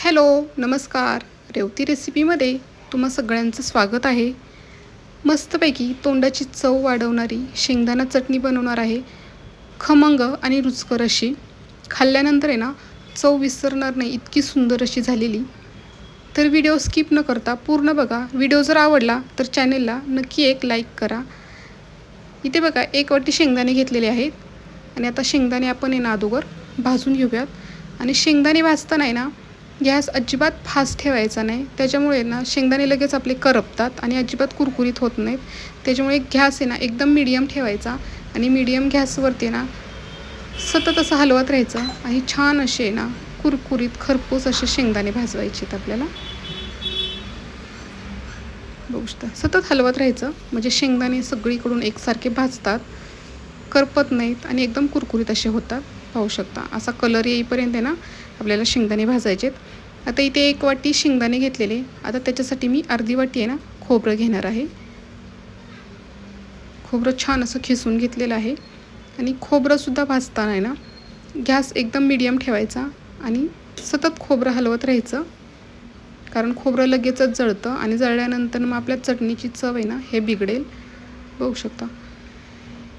Hello नमस्कार. रेवती रेसिपीमध्ये तुम्हा सगळ्यांचं स्वागत आहे. मस्तपैकी तोंडाची चव वाढवणारी शेंगदाणा चटणी बनवणार आहे. खमंग आणि रुचकर अशी. खाल्ल्यानंतर आहे ना चव विसरणार नाही इतकी सुंदर अशी झालेली. तर व्हिडिओ स्किप न करता पूर्ण बघा. व्हिडिओ जर आवडला तर चॅनेलला नक्की एक लाईक करा. इथे बघा एक वाटी शेंगदाणे घेतलेले आहेत. आणि आता शेंगदाणे आपण आहे ना अगोदर भाजून घेऊयात. आणि शेंगदाणे भाजताना आहे ना गॅस अजिबात फास्ट ठेवायचा नाही. त्याच्यामुळे ना शेंगदाणे लगेच आपले करपतात आणि अजिबात कुरकुरीत होत नाहीत. त्याच्यामुळे गॅस आहे ना एकदम मिडियम ठेवायचा आणि मिडियम गॅसवरती ना सतत असं हलवत राहायचं आणि छान असे ना कुरकुरीत खरपूस असे शेंगदाणे भाजवायचे आहेत आपल्याला. बघू शकता. सतत हलवत राहायचं. म्हणजे शेंगदाणे सगळीकडून एकसारखे भाजतात. करपत नाहीत आणि एकदम कुरकुरीत असे होतात. पाहू शकता. असा कलर येईपर्यंत आहे ना आपल्याला शेंगदाणे भाजायचेत. आता इथे एक वाटी शेंगदाणे घेतलेले. आता त्याच्यासाठी मी अर्धी वाटी आहे ना खोबरं घेणार आहे. खोबरं छान असं खिसून घेतलेलं आहे. आणि खोबरंसुद्धा भाजताना आहे ना गॅस एकदम मिडियम ठेवायचा आणि सतत खोबरं हलवत राहायचं. कारण खोबरं लगेचच जळतं आणि जळल्यानंतर मग आपल्या चटणीची चव आहे ना हे बिघडेल. बघू शकता.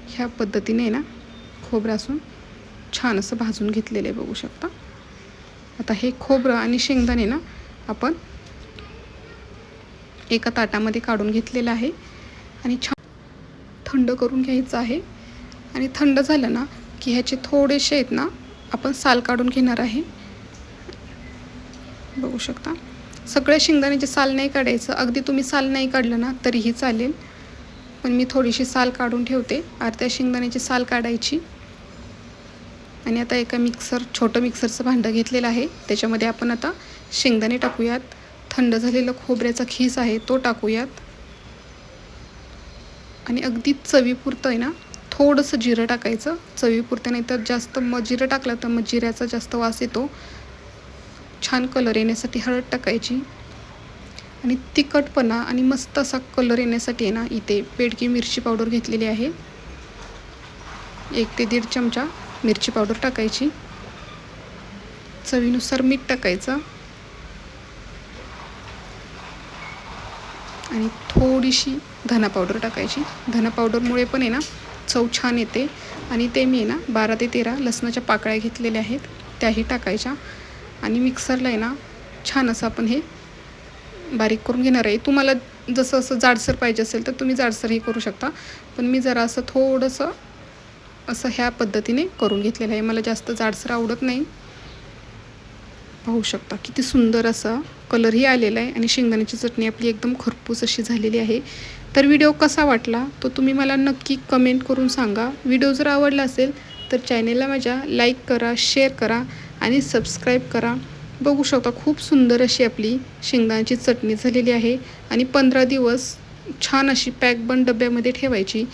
ह्या पद्धतीने आहे ना खोबरं असून छान असं भाजून घेतलेलं आहे बघू शकता. आता हे खोबरं आणि शेंगदाणे ना आपण एका ताटामध्ये काढून घेतलेलं आहे. आणि छान थंड करून घ्यायचं आहे. आणि थंड झालं ना की ह्याचे थोडेसे आहेत ना आपण साल काढून घेणार आहे. बघू शकता. सगळ्या शेंगदाण्याचे साल नाही काढायचं. अगदी तुम्ही साल नाही काढलं ना तरीही चालेल. पण मी थोडीशी साल काढून ठेवते. अर्ध्या शेंगदाण्याची साल काढायची. आणि आता एका मिक्सर छोटं मिक्सरचं भांडं घेतलेलं आहे. त्याच्यामध्ये आपण आता शेंगदाणे टाकूयात. थंड झालेलं खोबऱ्याचा खीस आहे तो टाकूयात. आणि अगदी चवीपुरतं आहे ना थोडंसं जिरं टाकायचं. चवीपुरतं नाही तर जास्त मग जिरं टाकलं तर मग जिऱ्याचा जास्त वास येतो. छान कलर येण्यासाठी हळद टाकायची. आणि तिखटपणा आणि मस्त असा कलर येण्यासाठी आहे ना इथे पेडकी मिरची पावडर घेतलेली आहे. एक ते दीड चमचा. मिरची पावडर टाकायची. चवीनुसार मीठ टाकायचं. आणि थोडीशी धना पावडर टाकायची. धना पावडरमुळे पण आहे ना चव छान येते. आणि ते मी आहे ना बारा ते तेरा लसणाच्या पाकळ्या घेतलेल्या आहेत त्याही टाकायच्या. आणि मिक्सरला आहे ना छान असं आपण हे बारीक करून घेणार आहे. तुम्हाला जसं असं जाडसर पाहिजे असेल तर तुम्ही जाडसरही करू शकता. पण मी जरा असं थोडंसं असं ह्या पद्धतीने करून घेतलेलं आहे. मला जास्त जाडसर आवडत नाही. पाहू शकता किती सुंदर असा कलरही आलेला आहे आणि शेंगदाण्याची चटणी आपली एकदम खरपूस अशी झालेली आहे. तर व्हिडिओ कसा वाटला तो तुम्ही मला नक्की कमेंट करून सांगा. व्हिडिओ जर आवडला असेल तर चॅनेलला माझ्या लाईक करा शेअर करा आणि सबस्क्राईब करा. बघू शकता खूप सुंदर अशी आपली शेंगदाण्याची चटणी झालेली आहे आणि पंधरा दिवस छान अशी पॅक बंद डब्यामध्ये ठेवायची.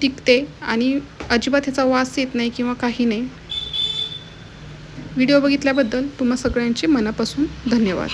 टिकते आणि अजिबात ह्याचा वास येत नाही किंवा काही नाही. व्हिडिओ बघितल्याबद्दल तुम्हा सगळ्यांचे मनापासून धन्यवाद.